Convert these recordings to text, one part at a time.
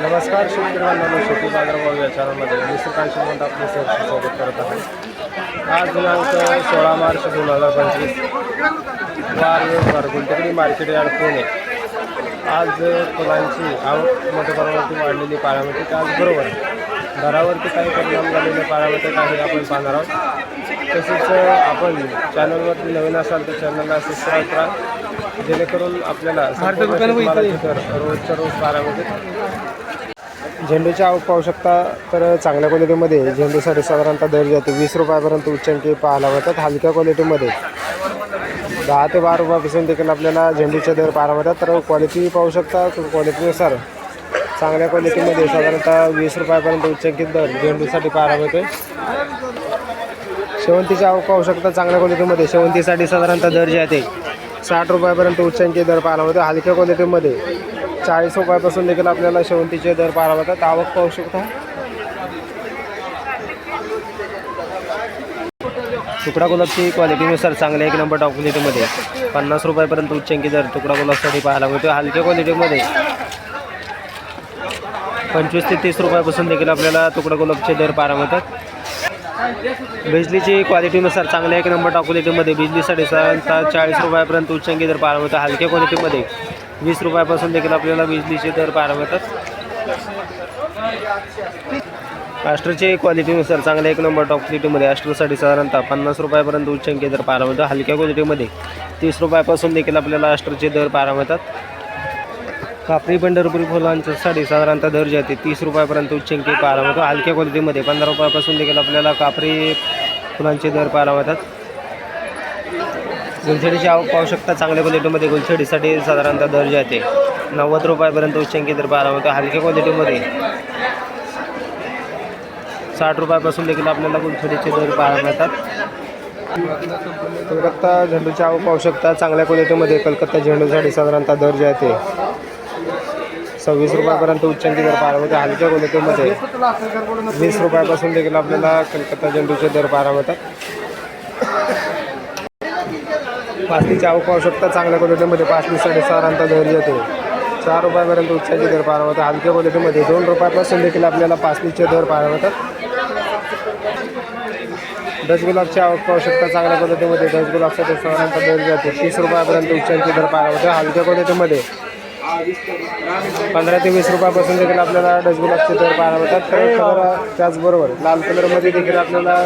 नमस्कार शेतकरी बांधवांनो शेती बाजारभाव या चॅनलमध्ये मी सुकांत श्रीमंत आपले सहर्ष स्वागत करत आहे. आज दिनांक सोळा मार्च दोन हजार पंचवीस. वार व्यवहार गुंतवणी मार्केट यार्ड पुणे. आज फुलांची आवक मोठ्या प्रमाणावरती वाढलेली पाळामध्ये त्याचबरोबर दरावरती काही परिणाम झालेले पाळामध्ये काही आपण पाहणार आहोत. तसेच आपण चॅनलवरती नवीन असाल तर चॅनलला सबस्क्राईब करा. जेणेकरून आपल्याला रोजच्या रोज पाळामध्ये झेंडूची आवक पाहू शकता तर चांगल्या क्वालिटीमध्ये झेंडूसाठी साधारणतः दर जातो. वीस रुपयापर्यंत उच्चांकी पाहायला मिळतात. हलक्या क्वालिटीमध्ये. दहा ते बारा रुपयापासून देखील आपल्याला झेंडूचे दर पाहायला मिळतात. तर क्वालिटी पाहू शकता. क्वालिटीनुसार चांगल्या क्वालिटीमध्ये साधारणतः वीस रुपयापर्यंत उच्चांकित दर झेंडूसाठी पाहायला मिळतोय. शेवंतीची आवक पाहू शकता. चांगल्या क्वालिटीमध्ये शेवंतीसाठी साधारणतः दर जे आहे ते साठ रुपयापर्यंत उच्चांकी दर पाहायला मिळतो हलक्या क्वालिटीमध्ये. चाळीस रुपयापासून देखील आपल्याला शेवंतीचे दर पाहायला मिळतात. आवक पाहू शकता. तुकडा गुलाबची क्वालिटीनुसार चांगल्या एक नंबर टॉप क्वालिटीमध्ये पन्नास रुपयापर्यंत उच्चंकी दर तुकडा गुलाबसाठी पाहायला मिळतो हलक्या क्वालिटीमध्ये पंचवीस ते तीस रुपयापासून देखील आपल्याला तुकडा गुलाबचे दर पाहायला मिळतात. बिजलीची क्वालिटीनुसार चांगल्या एक नंबर टॉप क्वालिटीमध्ये बिजलीसाठी साधारणतः चाळीस रुपयापर्यंत उच्चंकी दर पाहायला मिळतात हलक्या क्वालिटीमध्ये वीस रुपयापासून देखील आपल्याला बिजलीचे दर पार मिळतात ॲस्ट्रोचे क्वालिटीनुसार चांगल्या एक नंबर टॉप क्वालिटीमध्ये ॲस्ट्रोसाठी साधारणतः पन्नास रुपयापर्यंत उच्चांकी दर पार मिळतो हलक्या क्वालिटीमध्ये तीस रुपयापासून देखील आपल्याला ॲस्ट्रोचे दर पाहायला मिळतात कापरी पंढरपुरी फुलांच्यासाठी साधारणतः दर जे आहे ते तीस रुपयापर्यंत उच्चांकी पारा मिळतो हलक्या क्वालिटीमध्ये पंधरा रुपयापासून देखील आपल्याला कापरी फुलांचे दर पारा मिळतात गुलछडीची आवक पाहू शकता. चांगल्या क्वालिटीमध्ये गुलछडीसाठी साधारणतः दर येते नव्वद रुपयापर्यंत उच्चांकी दर पाहायला मिळतो हलक्या क्वालिटीमध्ये साठ रुपयापासून देखील आपल्याला गुलछडीचे दर पाहायला मिळतात. कलकत्ता झेंडूची आवक पाहू शकता. चांगल्या क्वालिटीमध्ये कलकत्ता झेंडूसाठी साधारणतः दर येते सव्वीस रुपयापर्यंत उच्चांकी दर पाहायला मिळते हलक्या क्वालिटीमध्ये वीस रुपयापासून देखील आपल्याला कलकत्ता झेंडूचे दर पाहायला मिळतात. पासलीची आवक पाहू शकता. चांगल्या क्वालिटीमध्ये पासलीसाठी साधारणतः दर येते चार रुपयापर्यंत उच्चांकी दर पाहायला मिळतात हलक्या क्वालिटीमध्ये दोन रुपयापासून देखील आपल्याला पासलीचे दर पाहायला मिळतात डच गुलाबची आवक पाहू शकता. चांगल्या क्वालिटीमध्ये गुलाबसाठी साधारणतः दर जाते तीस रुपयापर्यंत उच्चांकी दर पाहायला मिळतात हलक्या क्वालिटीमध्ये पंधरा ते वीस रुपयापासून देखील आपल्याला डच गुलाबचे दर पाहायला मिळतात तर त्याचबरोबर लाल कलरमध्ये देखील आपल्याला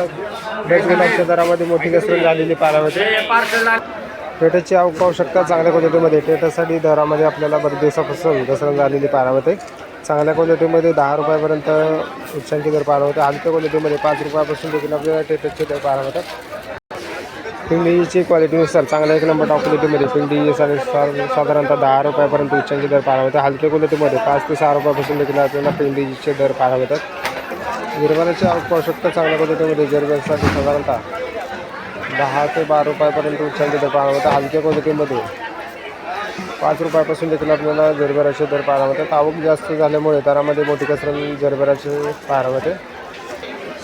डच गुलाबच्या दरामध्ये मोठी घसरण झालेली पाहायला मिळते पेठेची आवक पाहू शकता चांगल्या क्वालिटीमध्ये पेठासाठी दरामध्ये आपल्याला बरेच दिवसापासून घसरण झालेली पाहायला होते चांगल्या क्वालिटीमध्ये दहा रुपयापर्यंत उच्चांकी दर पाहायला होते हलक्या क्वालिटीमध्ये पाच रुपयापासून देखील आपल्याला टेटसचे दर पाहायला होतात पिंडीची क्वालिटीनुसार चांगल्या एक नंबर टॉप क्वालिटीमध्ये पिंडी साधारणतः दहा रुपयापर्यंत उच्चांकी दर पाहायला होते हलक्या क्वालिटीमध्ये पाच ते सहा रुपयापासून देखील आपल्याला पिंडीचे दर पारा होतात गिरवाल्याची आवक पाहू शकता चांगल्या क्वालिटीमध्ये गिरवाल्यासाठी साधारणतः दहा ते बारा रुपयापर्यंत उच्चांक दर पाहायला मिळतात हलक्या क्वालिटीमध्ये. पाच रुपयापासून देखील आपल्याला जरबेराचे दर पाहायला मिळतात. आवक जास्त झाल्यामुळे दरामध्ये मोठी कसरत जरबेराचे पाहायला मिळते.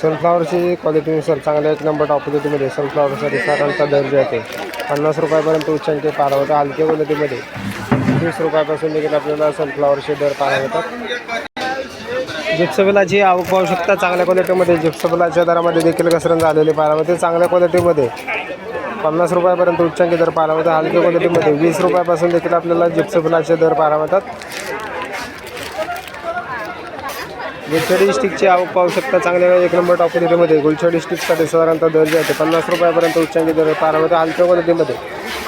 सनफ्लावरची क्वालिटीनुसार चांगल्या एक नंबर टॉप क्वालिटीमध्ये सनफ्लावरसाठी साधारणतः दर जे आहे पन्नास रुपयापर्यंत उच्चांक पाहायला मिळतात. हलक्या क्वालिटीमध्ये तीस रुपयापासून देखील आपल्याला सनफ्लावरचे दर पाहायला मिळतात. जिप्सबिलाची आवक पाहू शकता चांगल्या क्वालिटीमध्ये जिप्सबिलाच्या दरामध्ये देखील घसरण झालेली पाहायला मिळते. चांगल्या क्वालिटीमध्ये पन्नास रुपयापर्यंत उच्चांकी दर पाहायला मिळतात हलक्या क्वालिटीमध्ये वीस रुपयापासून देखील आपल्याला जिप्सबिलाचे दर पाहायला मिळतात. गुलछडी स्टिकची आवक पाहू शकता चांगल्या एक नंबर टॉप क्वालिटीमध्ये गुलछडी स्टिकसाठी साधारणतः दर जे आहे ते पन्नास रुपयापर्यंत उच्चांकी दर पाहायला मिळतात हलक्या क्वालिटीमध्ये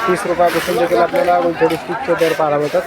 तीस रुपयापासून देखील आपल्याला गुलछडी स्टिकचे दर पाहायला मिळतात.